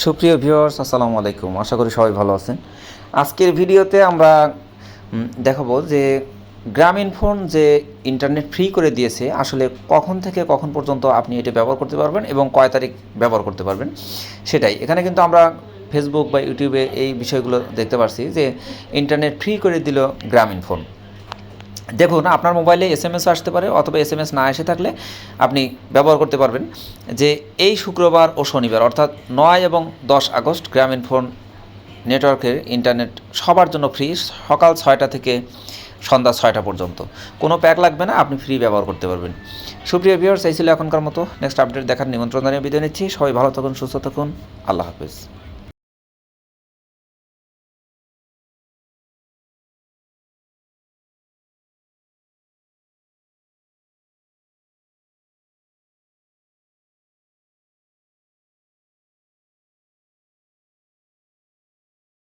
সুপ্রিয় ভিউয়ার্স, আসসালামু আলাইকুম। আশা করি সবাই ভালো আছেন। আজকের ভিডিওতে আমরা দেখাবো যে গ্রামীণ ফোন যে ইন্টারনেট ফ্রি করে দিয়েছে, আসলে কখন থেকে কখন পর্যন্ত আপনি এটা ব্যবহার করতে পারবেন এবং কয় তারিখ ব্যবহার করতে পারবেন সেটাই। এখানে কিন্তু আমরা ফেসবুক বা ইউটিউবে এই বিষয়গুলো দেখতে পারছি যে ইন্টারনেট ফ্রি করে দিল গ্রামীণ ফোন। দেখুন, আপনার মোবাইলে এস এম এস আসতে পারে অথবা এস এম এস না এসে থাকলে আপনি ব্যবহার করতে পারবেন যে এই শুক্রবার ও শনিবার, অর্থাৎ নয় এবং দশ আগস্ট গ্রামীণ ফোন নেটওয়ার্কের ইন্টারনেট সবার জন্য ফ্রি সকাল ছয়টা থেকে সন্ধ্যা ছয়টা পর্যন্ত। কোনো প্যাক লাগবে না, আপনি ফ্রি ব্যবহার করতে পারবেন। সুপ্রিয় ভিউয়ার্স এই ছিল এখনকার মতো। নেক্সট আপডেট দেখার নিমন্ত্রণ জানিয়ে বিদায় নিচ্ছি। সবাই ভালো থাকুন, সুস্থ থাকুন। আল্লাহ হাফেজ।